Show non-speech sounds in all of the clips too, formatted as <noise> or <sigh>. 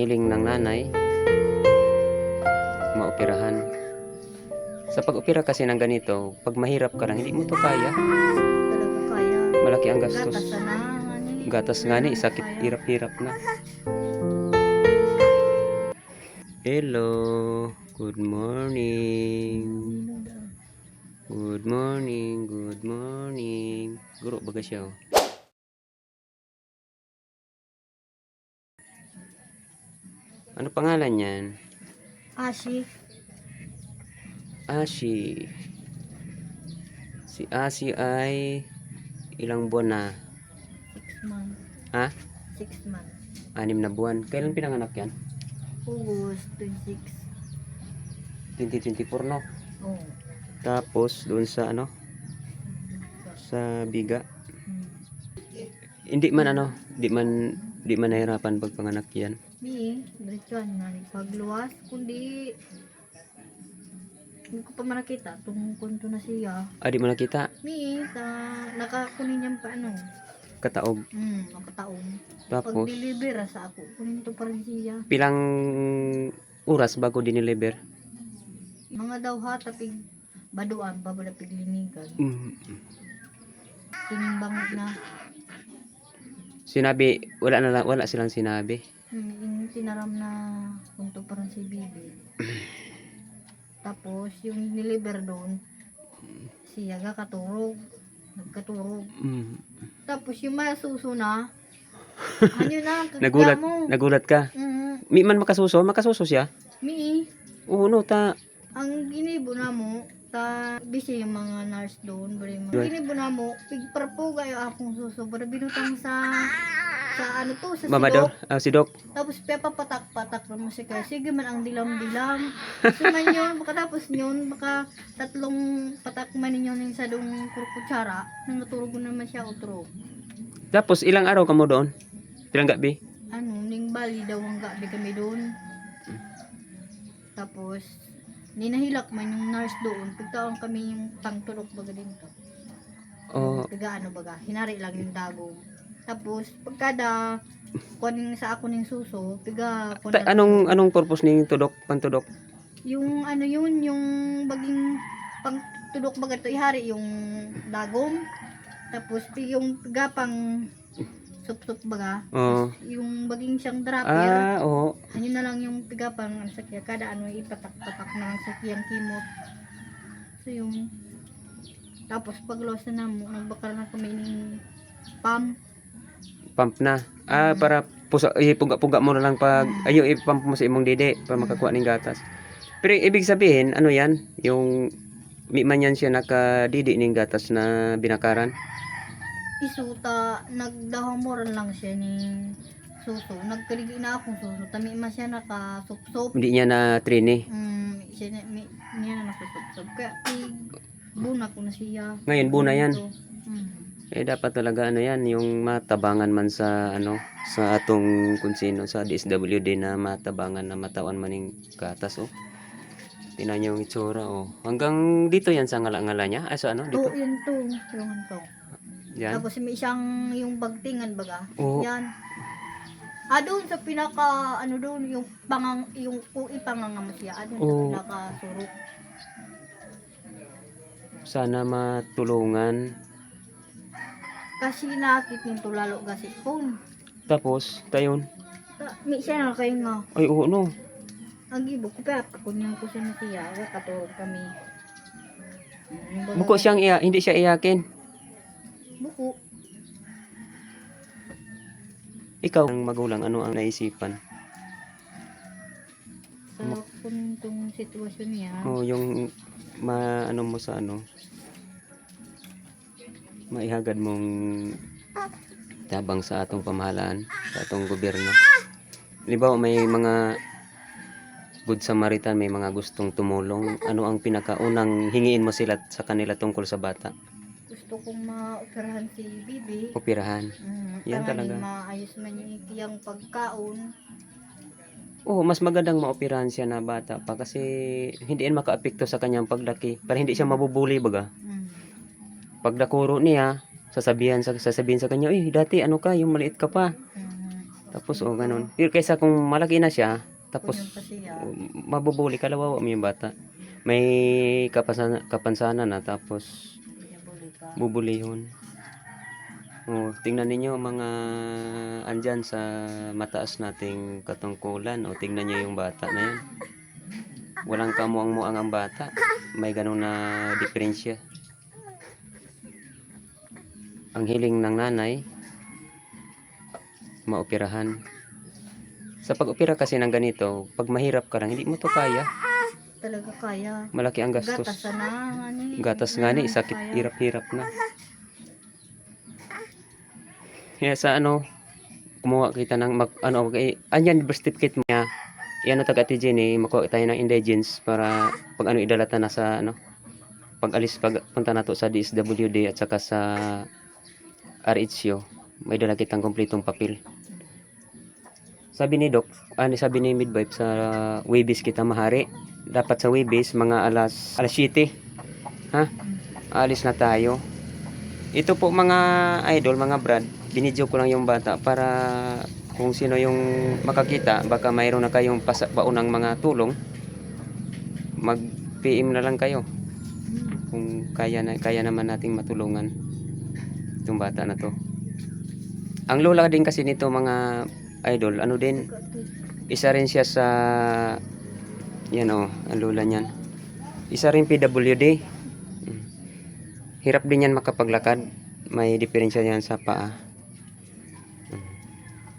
Hiling ng nanay, maoperahan. Sa pag-opera kasi ng ganito, pag mahirap ka lang, hindi mo to kaya. Malaki ang gastos. Gatas na. Gatas nga ni, sakit, hirap-hirap na. Hello, good morning. Good morning, good morning. Guro baga siya oh. Ano pangalan niyan? Ashi. Ashi. Si Ashi ay ilang buwan na? Six months. Ha? Six months. Anim na buwan. Kailan pinanganak yan? August 26. 2024 no? Oh. Tapos doon sa ano? Sa biga. Hmm. Hindi man ano, di man di man nahirapan pag panganak yan. Di, diretsuhan na. Pagluwas, kundi hindi ko pa makita itong kunto na siya. Ah, di mo nakita? Mi, ta, nakakunin niya pa ano. Kataog. Hmm, nakataon. Tapos, Pag-deliver sa ako, kunin to pa rin siya. pilang oras bago diniliver? Mga daw ha, tapig baduan, babala piglinigan. Mm. Tinimbang na. Sinabi, wala na lang, wala silang sinabi. Hmm, yung tinaram na kunto pa rin si Bibi. <clears throat> Tapos, yung niliver doon, siya ga katurog. Nagkaturog. Mm. Tapos, yung may suso na, <laughs> ano na, Nagulat, mo. nagulat ka. Mm, Mi man makasuso, makasuso siya. mi, Oo, no, ta. ang ginibo na mo, ta, busy yung mga nurse doon, bari mo. Right. Ginibo na mo, pigparpo kayo akong suso, para binutang sa, sa ano to, sa Mamador, silok. ah, si Doc. Tapos pepa patak-patak na mo si kaya. Sige man ang dilam-dilam. So man yun, pagkatapos yun, baka tatlong patak man ninyo ning sa dong kurkutsara, nang naturog naman siya utro. Tapos, ilang araw ka mo doon? Ilang gabi? Ano, ning bali daw ang gabi kami doon. Tapos, ninahilak man yung nurse doon. Pagtaon kami yung pangtulok baga din to. Oh, Taga ano baga, hinari lang yung dagong. Tapos, pagkada, kunin sa ako ning suso, piga, ta- anong anong purpose ning tudok, pantudok? Yung ano yun, yung baging pang tudok baga to ihari yung dagom. Tapos yung gapang sup-sup baga. Oo. Yung baging siyang dropper. Ah, oo. Ano na lang yung pigapang ano sa kaya kada ano ipatak-patak na lang sa kiyang kimot. So yung tapos pag loss na namo, nagbakal na kami ng pam. Pump na. Ah, para pusa, ipuga-puga mo na lang pag, ayo ipump mo sa imong dede para makakuha ng gatas. Pero ibig sabihin, ano yan? Yung, mi man yan siya nakadidi ng gatas na binakaran. Isuta, nagdahamoran lang siya ni suso. Nagkaligi na akong suso. Tami man siya nakasup-sup. Hindi niya na trini. Mm, siya na, may, niya na nasusup Kaya, tig, buna ko na siya. Ngayon, buna yan. Mm. Eh dapat talaga ano yan, yung matabangan man sa ano sa atong kunsino sa DSWD na matabangan na matawan maning gatas oh. Tingnan niyo yung itsura oh. Hanggang dito yan sa ngala-ngala niya. Ah, sa ano To, dito? yun to. Yung to. Yan. Tapos may isang yung bagtingan baga. Oo. Yan. Ah, doon sa pinaka, ano doon, yung pangang, yung kung ipangangam siya, ah, doon Oo. sa pinaka surok. Sana matulungan. Kasi nakit yung tulalo kasi phone. Tapos, tayon. Ta, may siya na kayo nga. Ay, oo no. Ang gibo ko pa, kakunyan ko siya na siya, katulog kami. Buko siyang iya, hindi siya iyakin. Buko. Ikaw ang magulang, ano ang naisipan? Sa puntong sitwasyon niya, Oh, yung ma ano mo sa ano maihagad mong tabang sa atong pamahalaan, sa atong gobyerno. Halimbawa, may mga good Samaritan, may mga gustong tumulong. Ano ang pinakaunang hingiin mo sila sa kanila tungkol sa bata? Gusto kong maoperahan si Bibi. Operahan. Mm, Yan tanganin, talaga. Maayos man yung ikiyang pagkaon. Oo, mas magandang maoperahan siya na bata pa kasi hindi yan makaapekto sa kanyang paglaki. Para hindi siya mabubuli baga. Mm. Pag nakuro niya, sasabihan sa sasabihin sa kanya, "Eh, dati ano ka, yung maliit ka pa." Mm. Tapos, oh, ganun. Pero kaysa kung malaki na siya, tapos, siya. mabubuli, kalawawa mo yung bata. May kapasana, kapansanan na, tapos. Bubulihon. Oh, tingnan ninyo mga andyan sa mataas nating katungkulan. O tingnan nyo yung bata na yan. Walang kamuang-muang ang bata. May ganun na diferensya. Ang hiling ng nanay, maoperahan. Sa pag-opera kasi ng ganito, pag mahirap ka lang, hindi mo to kaya. Talaga kaya. Malaki ang gastos. Gatas na. Ani. Gatas nga ni, sakit, hirap-hirap na. Kaya sa ano, kumuha kita ng, mag, ano, kay, anyan, birth certificate mo niya. Yan ang taga Jenny, makuha tayo ng indigence para pag ano, idalata na sa, ano, pag alis, pag punta na to sa DSWD at saka sa RHO, may dala kitang kompletong papel. Sabi ni Doc, ano sabi ni Midwife sa Webis kita mahari. Dapat sa Webis mga alas alas 7. Ha? Alis na tayo. Ito po mga idol, mga brad, binidyo ko lang yung bata para kung sino yung makakita, baka mayroon na kayong pasa, paunang mga tulong, mag-PM na lang kayo. Kung kaya na kaya naman nating matulungan itong bata na to. Ang lola din kasi nito mga idol, ano din, isa rin siya sa yan o, ang lola niyan. Isa rin PWD. Hirap din yan makapaglakad. May diferensya yan sa paa.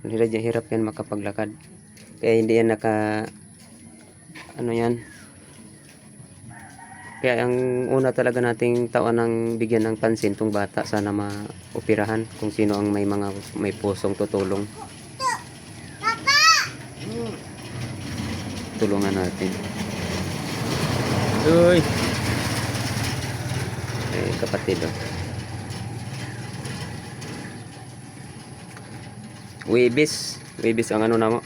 Hirap, yan makapaglakad. Kaya hindi yan naka ano yan. Kaya ang una talaga nating tawan ng bigyan ng pansin tong bata sana maoperahan kung sino ang may mga may pusong tutulong. Tulungan natin. Uy! Eh, kapatid oh. Wibis. Wibis ang ano na mo.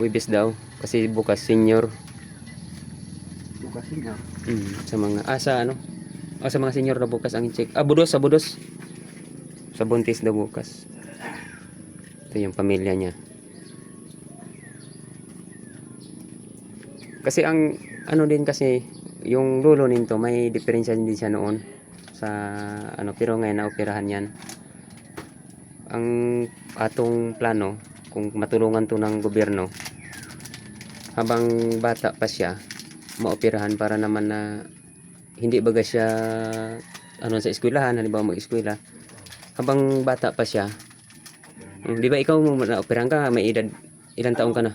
Wibis daw. Kasi bukas senior. Bukas na. Mm, sa mga, ah, sa ano? Ah, sa mga senior na bukas ang check. Ah, budos, sa budos. Sa buntis na bukas. Ito yung pamilya niya. Kasi ang ano din kasi yung lulo nito may diferensya din siya noon sa ano pero ngayon naoperahan yan. Ang atong plano kung matulungan to ng gobyerno habang bata pa siya maoperahan para naman na hindi baga siya ano sa eskwelahan halimbawa mag-eskwela. Habang bata pa siya di ba ikaw mo na-operahan ka? May edad ilang taon ka na?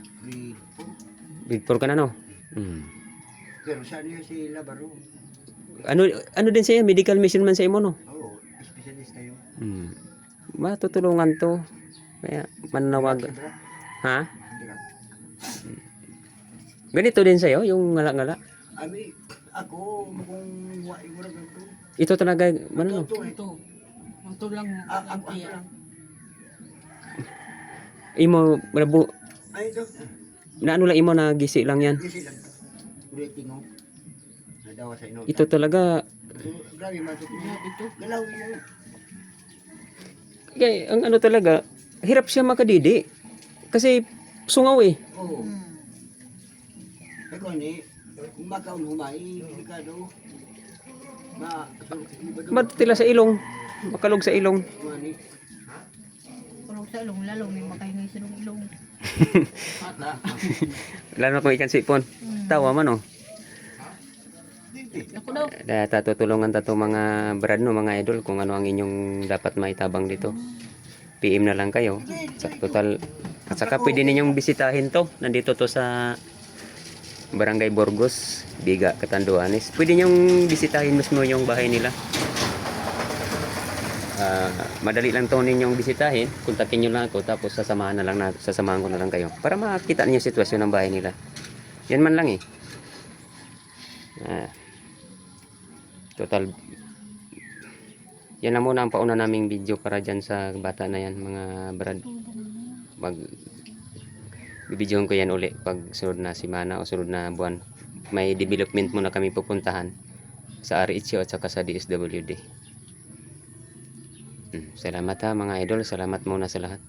Grade 4 ka na no Hmm. Pero saan niya si Labaro? Ano ano din siya medical mission man sa imo no. Oo, specialista yun. Hmm. Matutulungan to. Kaya manawag. Ha? Ganito din sa'yo, yung ngala-ngala. Ami, ako, kung wai mo na ganito. Ito talaga, ano no? Ito, ito. Ito lang Ah, ang ako, pera. Imo, nabu, Ay, ito. Na ano lang imo na gisi lang yan. Kasi lang. Rating mo. Nadawa sa ino. Ito talaga, grabe, niya. Galaw niya. kaya, ang ano talaga, hirap siya makadidi. Kasi, sungaw eh. Oo. Ako ni, kung makaon humay, delikado. Ma, Matila sa ilong. Makalog sa ilong. Mani. Kulog sa ilong, lalong may makahingi sa ilong. Lalo <laughs> na kung ikan sipon. Tawa man oh. Tatutulungan tato mga brad no, mga idol kung ano ang inyong dapat maitabang dito. PM na lang kayo. Sa total at saka pwede ninyong bisitahin to. Nandito to sa Barangay Borgos, Biga, Catanduanes. Pwede ninyong bisitahin mismo yung bahay nila. Ah, madali lang to ninyong bisitahin. Kontakin niyo lang ako tapos sasamahan na lang na, sasamahan ko na lang kayo para makita niyo sitwasyon ng bahay nila. Yan man lang eh. Ah, total yan lang muna ang pauna naming video para dyan sa bata na yan mga brad mag bibidyohan ko yan uli pag sunod na simana o sunod na buwan may development muna kami pupuntahan sa RHO at saka sa DSWD Salamat ha mga idol, salamat muna sa lahat.